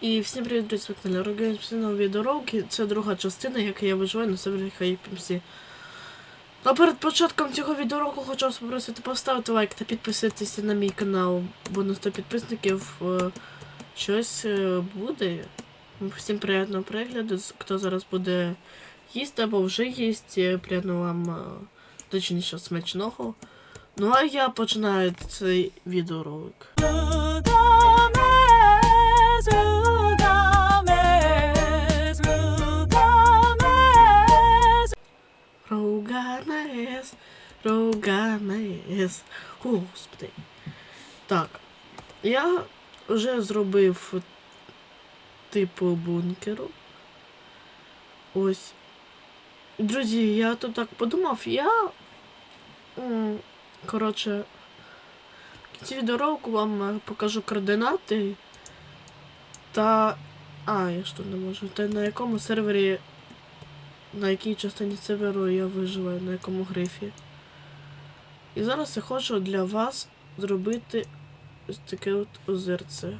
І всім привіт, друзі, всі нові відеоролики. Це друга частина, яка я виживаю на сервері HypeMC. А перед початком цього відеоролику хочу вас попросити поставити лайк та підписатися на мій канал, бо на 100 підписників е, щось е, буде. Всім приємного перегляду, хто зараз буде їсти або вже їсть, приємного вам, е, точніше, смачного. Ну а я починаю цей відеоролик. Руганес, Руганес. Господи. Так. Я вже зробив типу бункеру. Ось. Друзі, я тут так подумав, я. Коротше. В кінці відеоролику вам е, покажу координати. Та. А, я ж тут не можу. Та на якому сервері на якій частині серверу я виживаю, на якому грифі. І зараз я хочу для вас зробити ось таке от озерце.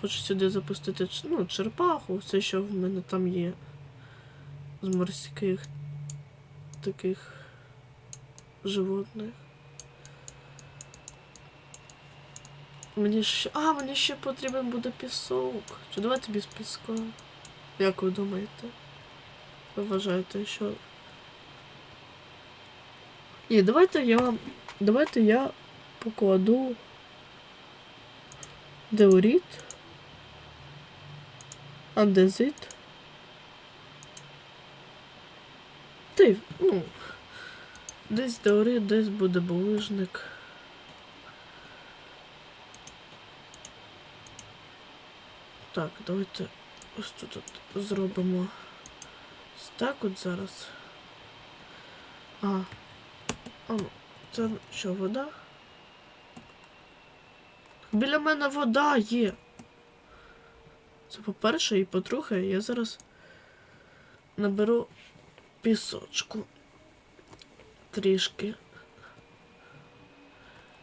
Хочу сюди запустити ну, черпаху, все, що в мене там є. З морських таких животних. Мені ще. А, мені ще потрібен буде пісок. Чи давайте без піска? Як ви думаєте? Ви вважаєте, що. Ні, давайте я. Давайте я покладу деоріт, андезит. Ти, ну. Десь деорит, десь буде булижник. Так, давайте ось тут зробимо. Ось так от зараз. А. А, це що, вода? Біля мене вода є. Це по-перше, і по-друге, я зараз наберу пісочку. Трішки.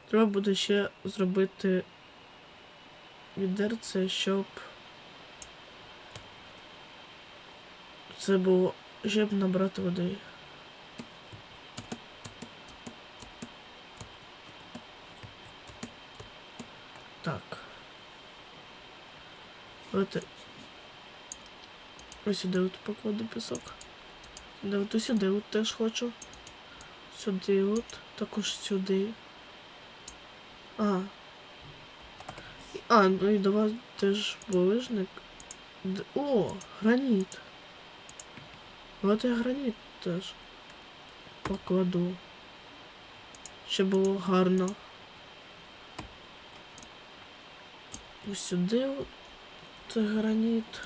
Треба буде ще зробити відерце, щоб це було, щоб набрати води. Так. Давайте. Ось сюди от покладу пісок. От сюди от теж хочу. Сюди от. Також сюди. А. А, ну і до вас теж булижник. О, граніт. От я граніт теж покладу. Щоб було гарно. Ось сюди це граніт.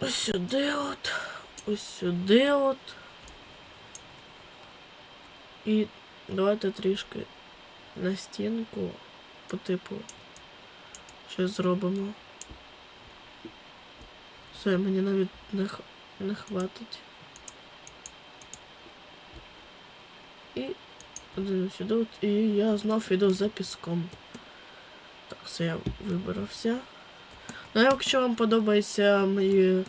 Ось сюди от. Ось сюди от. І давайте трішки на стінку по типу щось зробимо. Все, мені навіть не, не хватить. І один сюди і я знов іду за піском. Так, все, я вибрався. Ну, якщо вам подобається мої,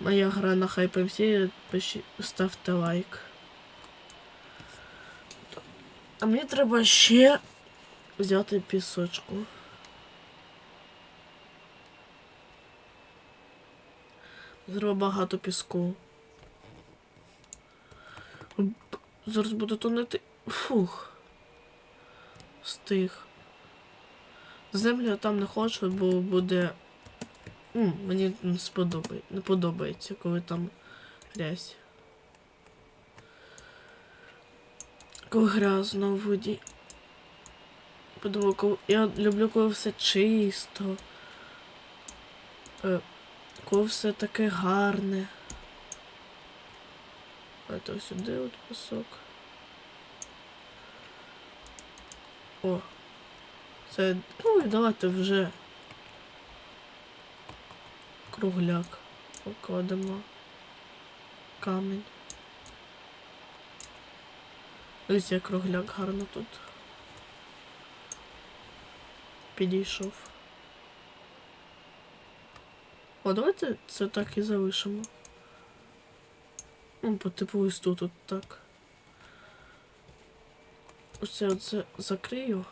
моя гра на HypeMC, пиші, ставте лайк. А мені треба ще взяти пісочку. Треба багато піску. Зараз буду тонути. Фух. Стих. Землю я там не хочу, бо буде. М, мені не сподобає. Не подобається, коли там грязь. Коли грязно в воді. Подумав, коли... я люблю, коли все чисто. Е, коли все таке гарне. А то сюди от пісок. О. Це. Ну давайте вже. Кругляк. Покладемо. Камінь. Ось як кругляк гарно тут. підійшов. О, давайте це так і залишимо. Ну, по типу листу тут так. Оце оце закрию.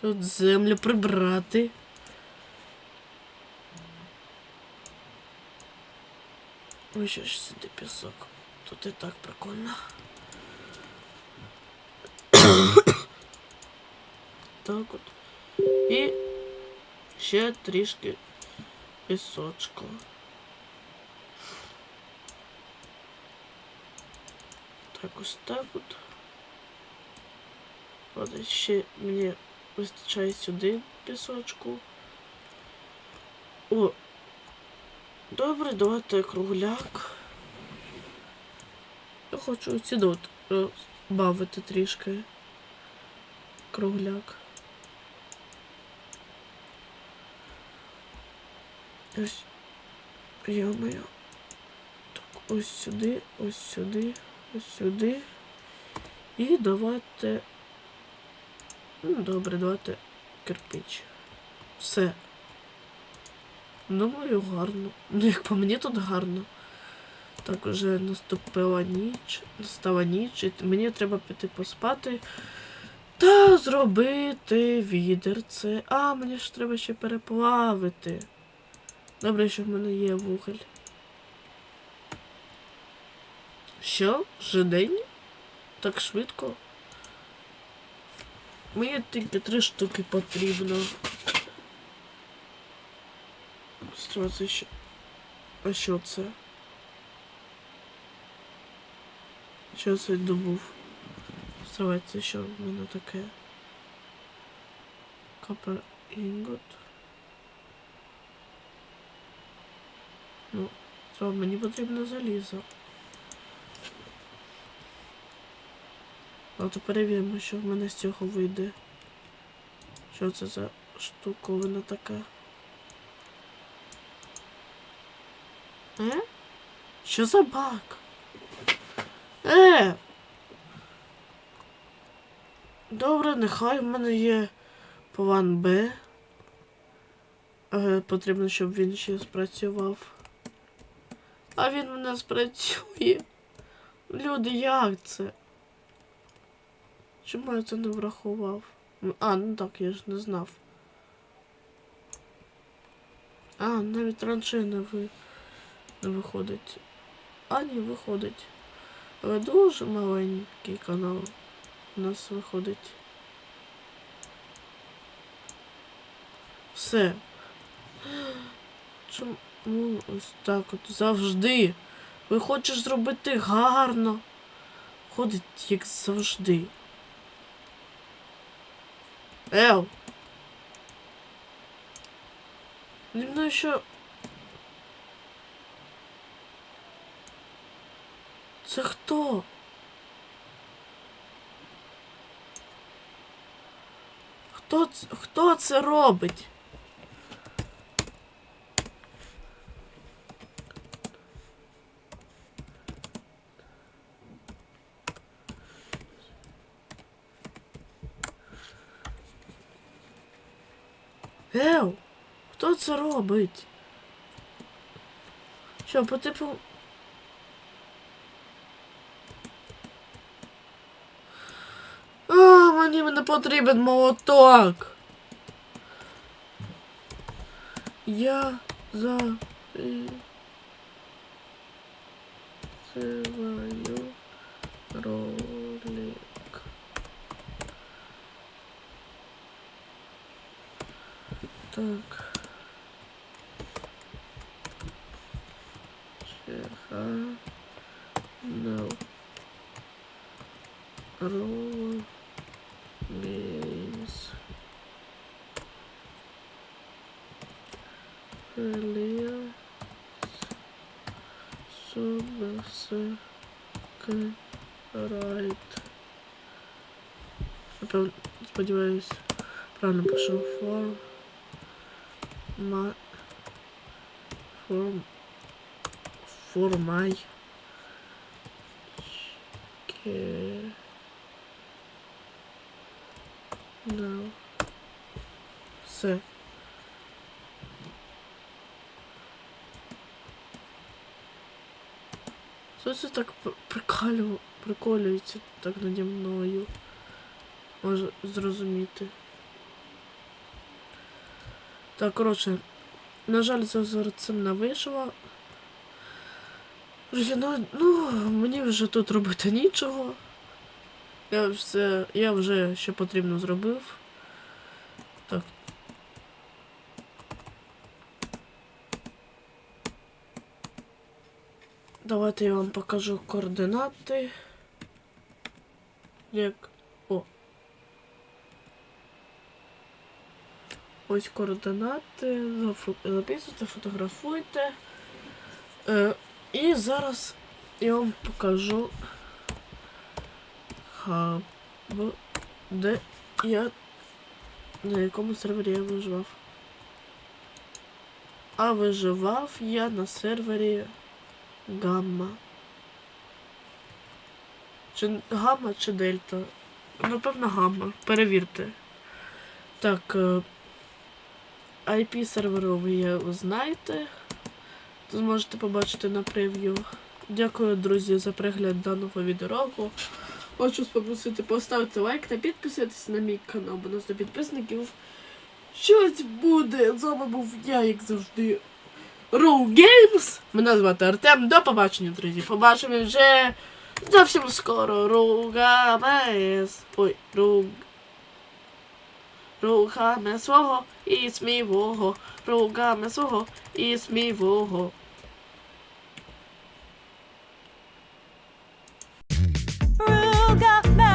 Тут землю прибрати. Ой, ще ж сюди пісок. Тут і так прикольно. так от. І ще трішки пісочку. Так ось так от. От ще мені вистачає сюди пісочку. О! Добре, давайте кругляк. Я хочу сюди от розбавити трішки кругляк. Ось. Йо-моє. Так, ось сюди, ось сюди, ось сюди. І давайте. Ну, добре, давайте кирпич. Все. Думаю, гарно. Ну, як по мені тут гарно. Так, уже наступила ніч. Настала ніч, і мені треба піти поспати. Та зробити відерце. А, мені ж треба ще переплавити. Добре, що в мене є вугіль. Що? Вже день? Так швидко? Мені тільки три штуки потрібно. Що це ще? А що це? Що це добув? Стривай, це що в мене таке? Копер інгот. Ну, то мені потрібно залізо. Давайте перевіримо, що в мене з цього вийде. Що це за штуковина така? Е? Що за баг? Е! Добре, нехай в мене є план Б. Е, потрібно, щоб він ще спрацював. А він в мене спрацює. Люди, як це? Чому я це не врахував? А, ну так, я ж не знав. А, навіть раніше не, ви... не виходить. А, ні, виходить. Але дуже маленький канал у нас виходить. Все. Чому ось так от завжди? Ви хочеш зробити гарно. Ходить як завжди. Ел. Зі мною що. Це хто? Хто, ц- хто це робить? Ев, хто це робить? Що, по типу. А, мені не потрібен молоток. Я за Зиваю ролик. Так. Черханал. Ролл. Геймс. Элия. Собаса. Райт. Сподіваюсь, правильно пошел фарм. My for for my no Все. Що це так пр- прикалю... приколюється так наді мною? Може зрозуміти. Так, коротше, на жаль, це цим не вийшло. Ну, ну, мені вже тут робити нічого. Я все, я вже що потрібно зробив. Так. Давайте я вам покажу координати. Як. О. Ось координати. Записуйте, фотографуйте. Е, і зараз я вам покажу хаб, де я на якому сервері я виживав. А виживав я на сервері Гамма. Чи гамма чи дельта? Напевно, гамма. Перевірте. Так. е, IP серверу ви знаєте. Зможете побачити на прев'ю. Дякую, друзі, за перегляд даного відеоролику. Хочу попросити поставити лайк та підписатися на мій канал, бо нас до підписників щось буде. З вами був я, як завжди. Row Games. Мене звати Артем. До побачення, друзі. Побачимо вже зовсім скоро. Ругамес. Ой, руг. Ругаме свого It's me, woho. Roga me soho. It's me, woho. Roga me.